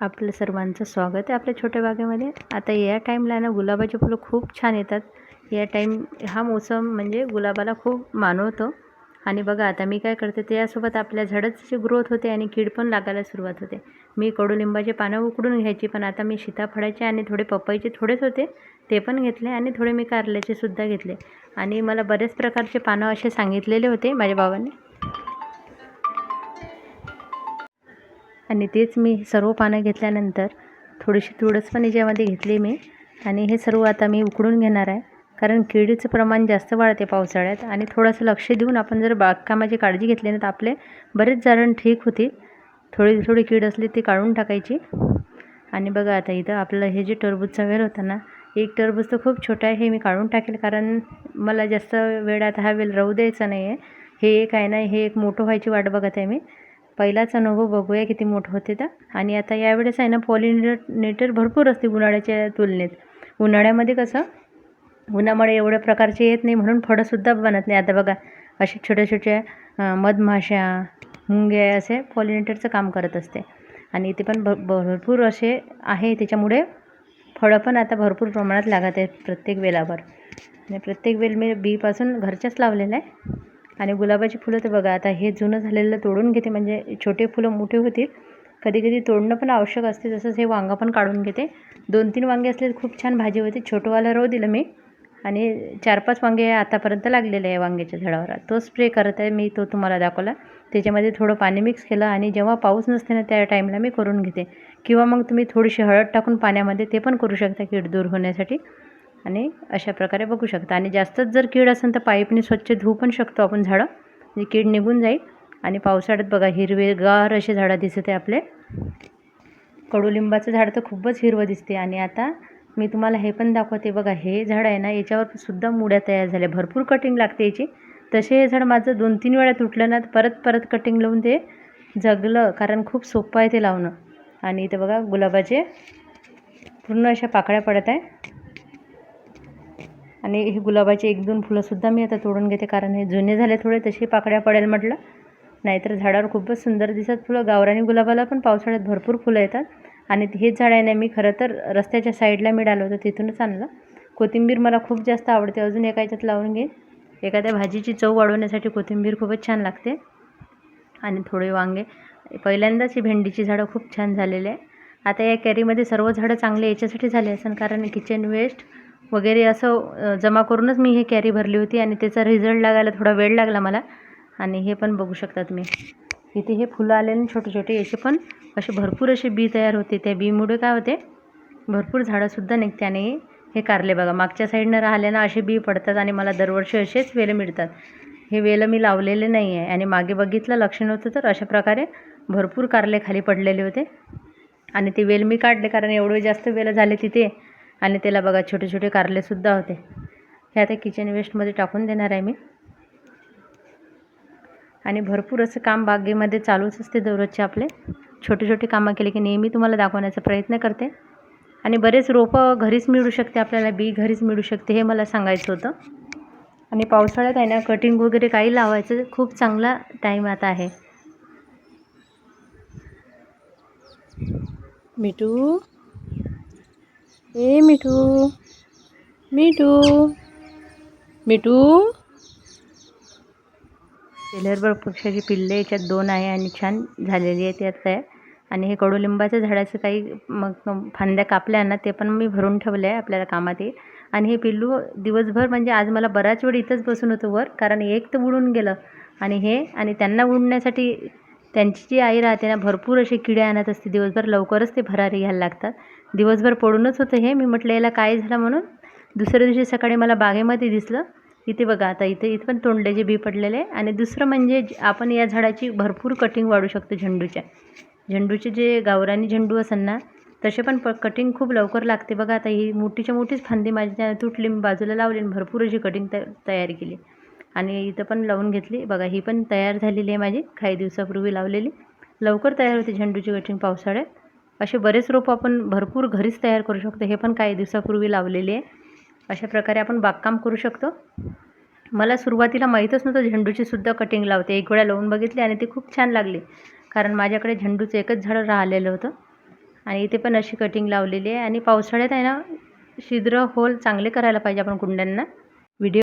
आपलं सर्वांचं स्वागत आहे आपल्या छोट्या बागेमध्ये आता या टाईमला ना गुलाबाचे फुलं खूप छान येतात. या टाईम हा मोसम म्हणजे गुलाबाला खूप मानवतो. आणि बघा आता मी काय करते त्यासोबत आपल्या झाडाची ग्रोथ होते आणि कीड पण लागायला सुरुवात होते. मी कडुलिंबाचे पानं उकडून घ्यायची पण आता मी सीताफळाचे आणि थोडे पपईचे थोडेच होते ते पण घेतले आणि थोडे मी कारल्याचे सुद्धा घेतले. आणि मला बरेच प्रकारचे पानं असे सांगितलेले होते माझ्या बाबांनी. आणि तेच मी सर्व पानं घेतल्यानंतर थोडीशी तुळस पण याच्यामध्ये घेतली मी. आणि हे सर्व आता मी उकडून घेणार आहे. कारण किडीचं प्रमाण जास्त वाढते पावसाळ्यात आणि थोडंसं लक्ष देऊन आपण जर बागकामाची काळजी घेतली ना तर आपले बरेच जारण ठीक होतील. थोडी थोडी कीड असली ती काढून टाकायची. आणि बघा आता इथं आपलं हे जे टरबूजचा वेळ होता ना एक टरबूज तर खूप छोटा आहे हे मी काढून टाकेल. कारण मला जास्त वेळ आता हा वेल राहू द्यायचा नाही आहे हे एक आहे ना हे एक मोठं व्हायची वाट बघत आहे मी. पहिलाच अनुभव बघूया किती मोठं होते तर. आणि आता यावेळेस आहे ना पॉलिनेटर भरपूर असते उन्हाळ्याच्या तुलनेत. उन्हाळ्यामध्ये कसं उन्हामुळे एवढ्या प्रकारचे येत नाही म्हणून फळंसुद्धा बनत नाही. आता बघा असे छोट्या छोट्या मधमाशा मुंग्या असे पॉलिनेटरचं काम करत असते. आणि इथे पण भ भरपूर असे आहे त्याच्यामुळे फळं पण आता भरपूर प्रमाणात लागत आहेत प्रत्येक वेलावर आणि प्रत्येक वेल मी बीपासून घरच्याच लावलेलं आहे. आणि गुलाबाची फुलं तर बघा आता हे जुनं झालेलं तोडून घेते म्हणजे छोटे फुलं मोठे होतील. कधी कधी तोडणं पण आवश्यक असते तसंच हे वांगं पण काढून घेते. दोन तीन वांगे असले खूप छान भाजी होती. छोटंवाला राहू दिलं मी. आणि चार पाच वांगे आतापर्यंत लागलेले आहे वांग्याच्या झाडावर. तो स्प्रे करत आहे मी तो तुम्हाला दाखवला. त्याच्यामध्ये थोडं पाणी मिक्स केलं आणि जेव्हा पाऊस नसते ना त्या टाईमला मी करून घेते. किंवा मग तुम्ही थोडीशी हळद टाकून पाण्यामध्ये ते पण करू शकता कीड दूर होण्यासाठी. आणि अशा प्रकारे बघू शकता. आणि जास्तच जर कीड असेल तर पाईपने स्वच्छ धुवू पण शकतो आपण झाडं. म्हणजे कीड निघून जाईल. आणि पावसाळ्यात बघा हिरवेगार असे झाडं दिसत आहे आपले. कडुलिंबाचं झाड तर खूपच हिरवं दिसते. आणि आता मी तुम्हाला हे पण दाखवते बघा हे झाड आहे ना याच्यावर सुद्धा मुड्या तयार झाल्या. भरपूर कटिंग लागते याची. तसे हे झाड माझं दोन तीन वेळा तुटलं ना परत परत कटिंग लावून ते जगलं. कारण खूप सोपं आहे ते लावणं. आणि इथं बघा गुलाबाचे पूर्ण अशा पाकळ्या पडत आहे. आणि हे गुलाबाचे एक दोन फुलंसुद्धा मी आता तोडून घेते कारण हे जुने झाले थोडे तसे पाकळ्या पडेल म्हटलं. नाहीतर झाडावर खूपच सुंदर दिसत फुलं. गावरानी गुलाबाला पण पावसाळ्यात भरपूर फुलं येतात. आणि हेच झाड आहे ना मी खरं तर रस्त्याच्या साईडला मिळालं होतं तिथूनच आणलं. कोथिंबीर मला खूप जास्त आवडते अजून एका याच्यात लावून घेईन एखाद्या भाजीची चव वाढवण्यासाठी कोथिंबीर खूपच छान लागते. आणि थोडे वांगे. पहिल्यांदाच ही भेंडीची झाडं खूप छान झालेले आहे. आता या कॅरीमध्ये सर्व झाडं चांगले याच्यासाठी झाले असेल कारण किचन वेस्ट वगैरे असं जमा करूनच मी हे कॅरी भरली होती आणि त्याचा रिझल्ट लागायला थोडा वेळ लागला मला. आणि हे पण बघू शकता तुम्ही इथे हे फुलं आले ना छोटे छोटे याचे पण असे भरपूर असे बी तयार होते. त्या बीमुळे काय होते भरपूर झाडंसुद्धा निघते आणि हे कारले बघा. मागच्या साईडनं राहिले ना असे बी पडतात आणि मला दरवर्षी असेच वेलं मिळतात. हे वेलं मी लावलेले नाही आहे आणि मागे बघितलं लक्ष नव्हतं तर अशा प्रकारे भरपूर कारले खाली पडलेले होते. आणि ते वेल मी काढले कारण एवढे जास्त वेलं झाले तिथे आणि त्याला बघा छोटे छोटे कारलेसुद्धा होते. हे आता किचन वेस्टमध्ये टाकून देणार आहे मी. आणि भरपूर असं काम बागेमध्ये चालूच असते दररोजचे आपले. छोटे छोटे कामं केले की नेहमी तुम्हाला दाखवण्याचा प्रयत्न करते. आणि बरेच रोपं घरीच मिळू शकते आपल्याला बी घरीच मिळू शकते हे मला सांगायचं होतं. आणि पावसाळ्यात आहे ना कटिंग वगैरे काही लावायचं खूप चांगला टाईम आता आहे. मिठू? ए मिठू. मिठू. मिठू. टेलरबर्ग पक्षाची पिल्ले याच्यात दोन आहे आणि छान झालेली आहे त्यात आहे आणि हे कडुलिंबाच्या झाडाचं काही मग फांद्या कापल्या ना ते पण मी भरून ठेवलं आहे आपल्याला कामात. येईल आणि हे पिल्लू दिवसभर म्हणजे आज मला बराच वेळ इथंच बसून होतं वर कारण एक तर उडून गेलं. आणि हे आणि त्यांना उडण्यासाठी त्यांची जी आई राहते ना भरपूर असे किडे आणत असते. दिवसभर लवकरच ते भरारी घ्यायला लागतात. दिवसभर पडूनच होतं हे. मी म्हटलं याला काय झालं म्हणून? दुसऱ्या दिवशी सकाळी मला बागेमध्ये दिसलं. इथे बघा आता इथे इथे पण तोंडल्याचे बी पडलेले. आहे आणि दुसरं म्हणजे आपण या झाडाची भरपूर कटिंग वाढू शकतो झेंडूच्या. झेंडूचे जे गावरानी झेंडू असेल ना तसे पण प कटिंग खूप लवकर लागते. बघा आता ही मोठीच्या मोठीच फांदी माझ्या तुटली मी बाजूला लावली आणि भरपूर अशी कटिंग त तयार केली. आणि इथं पण लावून घेतली. बघा ही पण तयार झालेली आहे माझी. काही दिवसापूर्वी लावलेली. लवकर तयार होते झेंडूची कटिंग पावसाळ्यात. असे बरेच रोपं आपण भरपूर घरीच तयार करू शकतो. हे पण काही दिवसापूर्वी लावलेले आहे. अशा प्रकारे आपण बागकाम करू शकतो. मला सुरुवातीला माहीतच नव्हतं झेंडूची सुद्धा कटिंग लावते. एक वेळा लावून बघितली आणि ती खूप छान लागली. कारण माझ्याकडे झेंडूचं एकच झाडं राहिलेलं होतं. आणि इथे पण अशी कटिंग लावलेली आहे. आणि पावसाळ्यात आहे ना छिद्र होल चांगले करायला पाहिजे आपण कुंड्यांना. व्हिडिओ